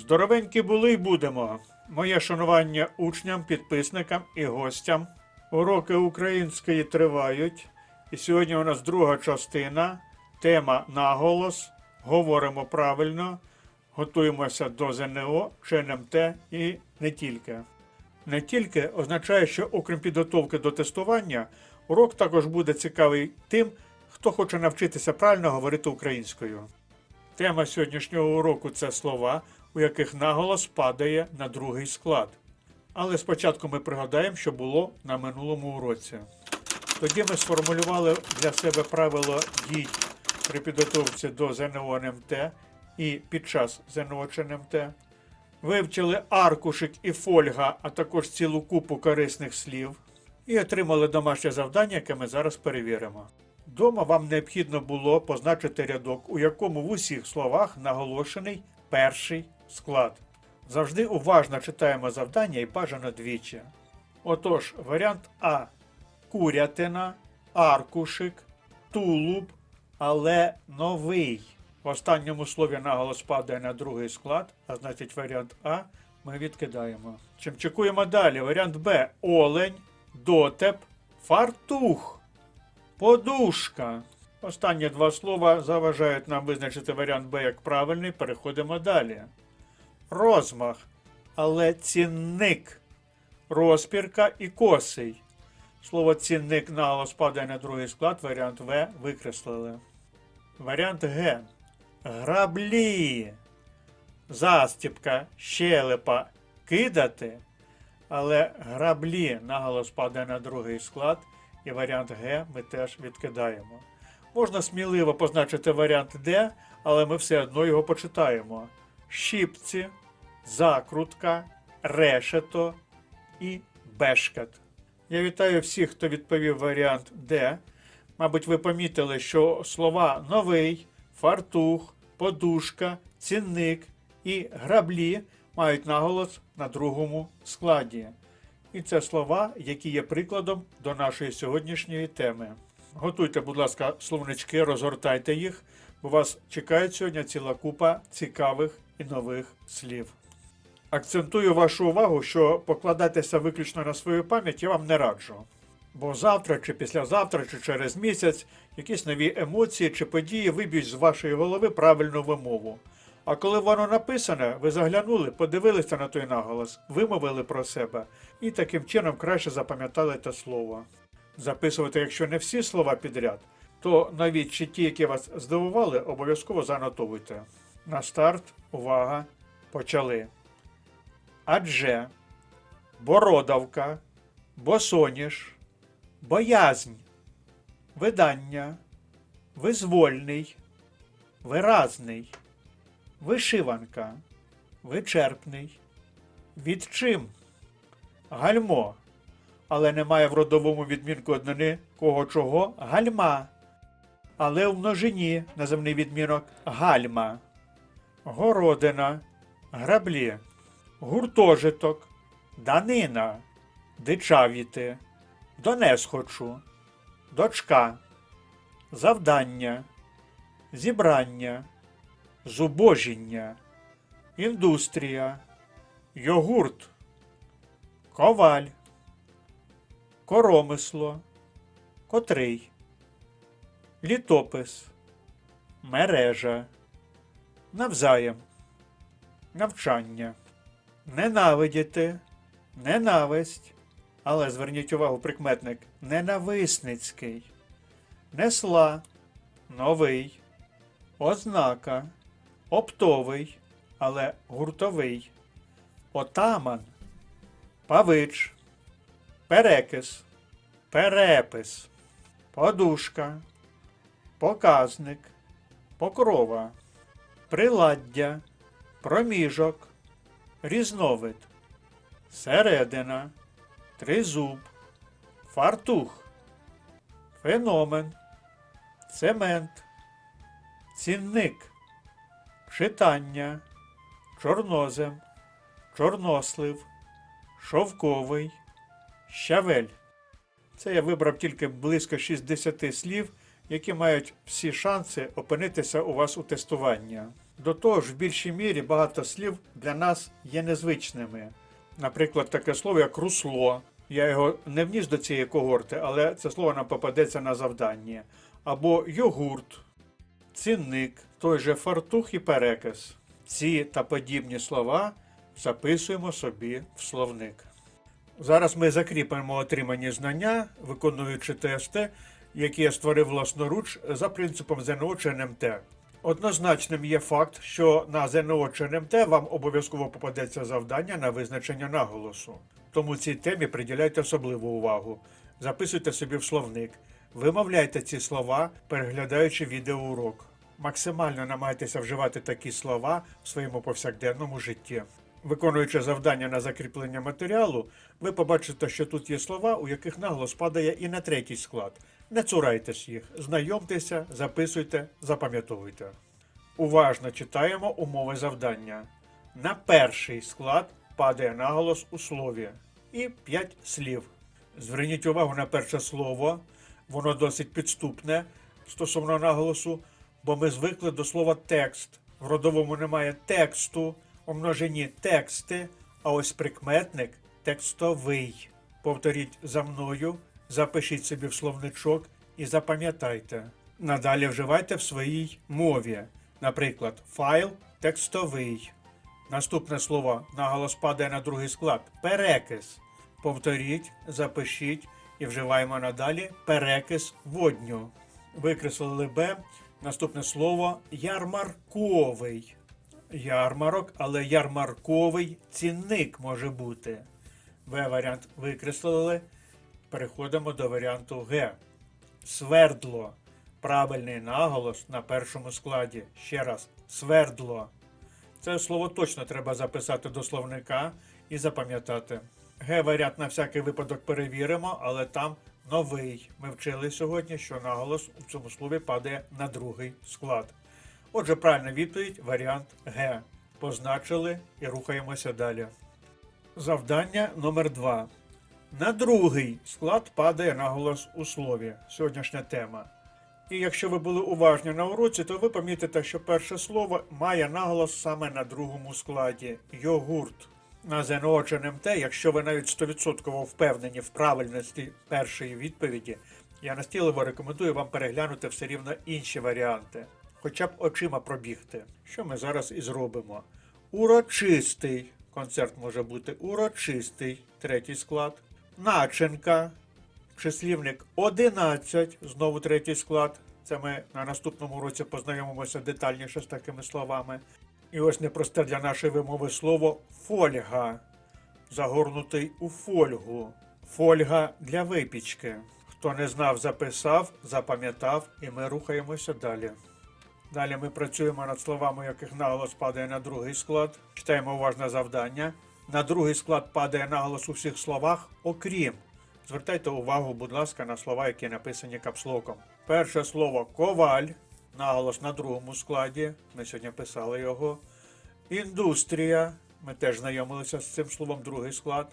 Здоровенькі були й будемо. Моє шанування учням, підписникам і гостям. Уроки української тривають. І сьогодні у нас друга частина. Тема наголос. Говоримо правильно. Готуємося до ЗНО, чи НМТ і не тільки. Не тільки означає, що окрім підготовки до тестування, урок також буде цікавий тим, хто хоче навчитися правильно говорити українською. Тема сьогоднішнього уроку це слова, у яких наголос падає на другий склад. Але спочатку ми пригадаємо, що було на минулому уроці. Тоді ми сформулювали для себе правило дій при підготовці до ЗНО НМТ і під час ЗНО чи НМТ. Вивчили аркушик і фольга, а також цілу купу корисних слів. І отримали домашнє завдання, яке ми зараз перевіримо. Дома вам необхідно було позначити рядок, у якому в усіх словах наголошений перший склад. Завжди уважно читаємо завдання і бажано двічі. Отож, варіант А. Курятина, аркушик, тулуб, але новий. В останньому слові наголос падає на другий склад, а значить варіант А ми відкидаємо. Чимчикуємо далі. Варіант Б. Олень, дотеп, фартух. Подушка. Останні два слова заважають нам визначити варіант Б як правильний. Переходимо далі. Розмах, але цінник. Розпірка і косий. Слово цінник наголос падає на другий склад. Варіант В викреслили. Варіант Г. Граблі. Застіпка, щелепа, кидати. Але граблі наголос падає на другий склад, і варіант Г ми теж відкидаємо. Можна сміливо позначити варіант Д, але ми все одно його почитаємо: щіпці, закрутка, решето і бешкет. Я вітаю всіх, хто відповів варіант Д. Мабуть, ви помітили, що слова новий, фартух, подушка, цінник і граблі мають наголос на другому складі. І це слова, які є прикладом до нашої сьогоднішньої теми. Готуйте, будь ласка, словнички, розгортайте їх, бо вас чекає сьогодні ціла купа цікавих і нових слів. Акцентую вашу увагу, що покладатися виключно на свою пам'ять я вам не раджу. Бо завтра чи післязавтра, чи через місяць якісь нові емоції чи події виб'ють з вашої голови правильну вимову. А коли воно написане, ви заглянули, подивилися на той наголос, вимовили про себе і таким чином краще запам'ятали те слово. Записувати, якщо не всі слова підряд, то навіть чи ті, які вас здивували, обов'язково занотовуйте. На старт, увага, почали. Адже, бородавка, босоніж, боязнь, видання, визвольний, виразний, вишиванка, вичерпний, відчим, гальмо, але немає в родовому відмінку однини кого чого гальма, але в множині наземний відмінок гальма, городина, граблі, гуртожиток, данина, дичавіти, донес хочу, дочка, завдання, зібрання, зубожіння, індустрія, йогурт, коваль, коромисло, котрий, літопис, мережа, навзаєм, навчання, ненавидіти, ненависть, але зверніть увагу, прикметник. Ненависницький, несла, новий, ознака, оптовий, але гуртовий, отаман, павич, перекис, перепис, подушка, показник, покрова, приладдя, проміжок, різновид, середина, тризуб, фартух, феномен, цемент, цінник, читання, чорнозем, чорнослив, шовковий, щавель. Це я вибрав тільки близько 60 слів, які мають всі шанси опинитися у вас у тестування. До того ж, в більшій мірі багато слів для нас є незвичними. Наприклад, таке слово як русло. Я його не вніс до цієї когорти, але це слово нам попадеться на завданні. Або йогурт, цінник, той же фартух і перекис. Ці та подібні слова записуємо собі в словник. Зараз ми закріпимо отримані знання, виконуючи тести, які я створив власноруч за принципом ЗНО чи НМТ. Однозначним є факт, що на ЗНО чи НМТ вам обов'язково попадеться завдання на визначення наголосу. Тому цій темі приділяйте особливу увагу. Записуйте собі в словник, вимовляйте ці слова, переглядаючи відеоурок. Максимально намагайтеся вживати такі слова в своєму повсякденному житті. Виконуючи завдання на закріплення матеріалу, ви побачите, що тут є слова, у яких наголос падає і на третій склад. Не цурайтесь їх, знайомтеся, записуйте, запам'ятовуйте. Уважно читаємо умови завдання. На перший склад падає наголос у слові і 5 слів. Зверніть увагу на перше слово, воно досить підступне стосовно наголосу, бо ми звикли до слова текст. В родовому немає тексту, у множині тексти, а ось прикметник текстовий. Повторіть за мною, запишіть собі в словничок і запам'ятайте. Надалі вживайте в своїй мові. Наприклад, файл текстовий. Наступне слово наголос падає на другий склад перекис. Повторіть, запишіть і вживаємо надалі перекис водню. Викреслили Б. Наступне слово ярмарковий. Ярмарок, але ярмарковий цінник може бути. В варіант викреслили. Переходимо до варіанту Г. Свердло. Правильний наголос на першому складі. Ще раз, свердло. Це слово точно треба записати до словника і запам'ятати. Г варіант на всякий випадок перевіримо, але там новий. Ми вчили сьогодні, що наголос у цьому слові падає на другий склад. Отже, правильна відповідь варіант Г. Позначили і рухаємося далі. Завдання номер 2 На другий склад падає наголос у слові. Сьогоднішня тема. І якщо ви були уважні на уроці, то ви помітите, що перше слово має наголос саме на другому складі йогурт. На ЗНО НМТ, якщо ви навіть 100% впевнені в правильності першої відповіді, я настійливо рекомендую вам переглянути все рівно інші варіанти, хоча б очима пробігти, що ми зараз і зробимо. Урочистий концерт може бути урочистий, третій склад. Начинка, числівник 11, знову третій склад. Це ми на наступному році познайомимося детальніше з такими словами. І ось непросте для нашої вимови слово фольга. Загорнутий у фольгу. Фольга для випічки. Хто не знав, записав, запам'ятав, і ми рухаємося далі. Далі ми працюємо над словами, яких наголос падає на другий склад. Читаємо уважне завдання. На другий склад падає наголос у всіх словах, окрім. Звертайте увагу, будь ласка, на слова, які написані капслоком. Перше слово коваль, наголос на другому складі. Ми сьогодні писали його. Індустрія. Ми теж знайомилися з цим словом, другий склад.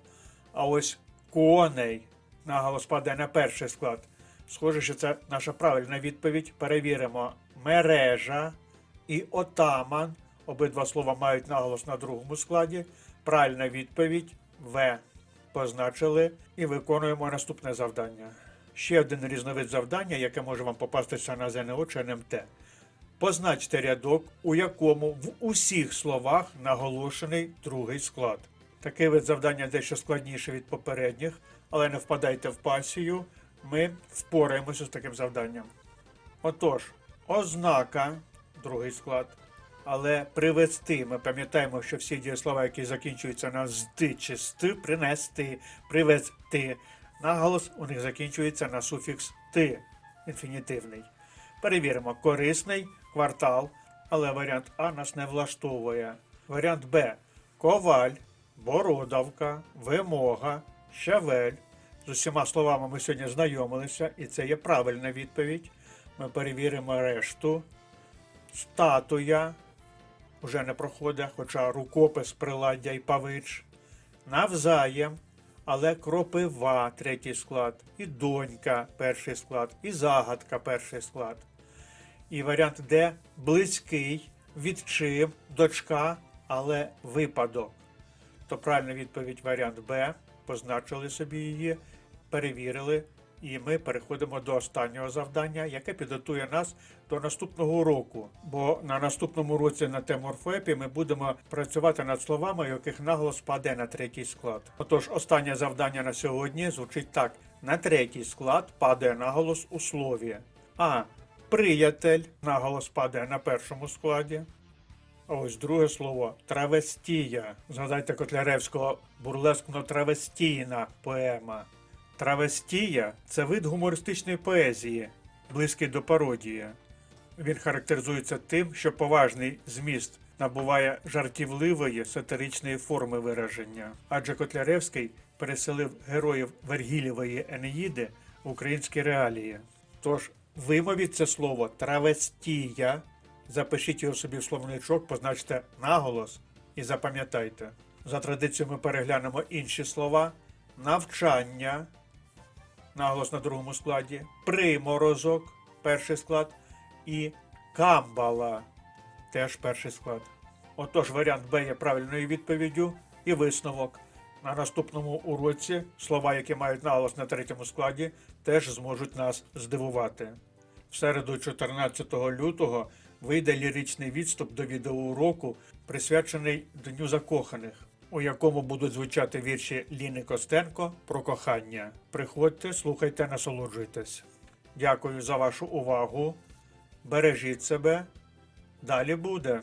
А ось коней. Наголос падає на перший склад. Схоже, що це наша правильна відповідь. Перевіримо. Мережа і отаман. Обидва слова мають наголос на другому складі. Правильна відповідь В. Позначили і виконуємо наступне завдання. Ще один різновид завдання, яке може вам попастися на ЗНО чи НМТ. Позначте рядок, у якому в усіх словах наголошений другий склад. Такий вид завдання дещо складніше від попередніх, але не впадайте в пасію. Ми впораємося з таким завданням. Отож, ознака, другий склад. Але привести, ми пам'ятаємо, що всі дієслова, які закінчуються на «зди» чи «ст», принести, привезти. Наголос у них закінчується на суфікс ти, інфінітивний. Перевіримо корисний квартал, але варіант А нас не влаштовує. Варіант Б коваль, бородавка, вимога, щавель. З усіма словами ми сьогодні знайомилися, і це є правильна відповідь. Ми перевіримо решту. Статуя уже не проходить, хоча рукопис, приладдя і павич. Навзаєм, але кропива третій склад, і донька перший склад, і загадка перший склад. І варіант Д близький, відчим, дочка, але випадок. То правильна відповідь варіант Б. Позначили собі її, перевірили. І ми переходимо до останнього завдання, яке підготує нас до наступного уроку. Бо на наступному році на тему орфоепі ми будемо працювати над словами, яких наголос паде на третій склад. Отож, останнє завдання на сьогодні звучить так: на третій склад падає наголос у слові. А. Приятель наголос падає на першому складі. А ось друге слово травестія. Згадайте Котляревського бурлескно-травестійна поема. Травестія це вид гумористичної поезії, близький до пародії. Він характеризується тим, що поважний зміст набуває жартівливої сатиричної форми вираження. Адже Котляревський переселив героїв Вергілєвої Енеїди в українські реалії. Тож вимовіть це слово травестія, запишіть його собі в словничок, позначте наголос і запам'ятайте. За традицією ми переглянемо інші слова: навчання, наголос на другому складі, приморозок, перший склад, і камбала, теж перший склад. Отож, варіант Б є правильною відповіддю і висновок. На наступному уроці слова, які мають наголос на третьому складі, теж зможуть нас здивувати. В середу 14 лютого вийде ліричний відступ до відеоуроку, присвячений Дню закоханих, у якому будуть звучати вірші Ліни Костенко про кохання. Приходьте, слухайте, насолоджуйтесь. Дякую за вашу увагу. Бережіть себе. Далі буде.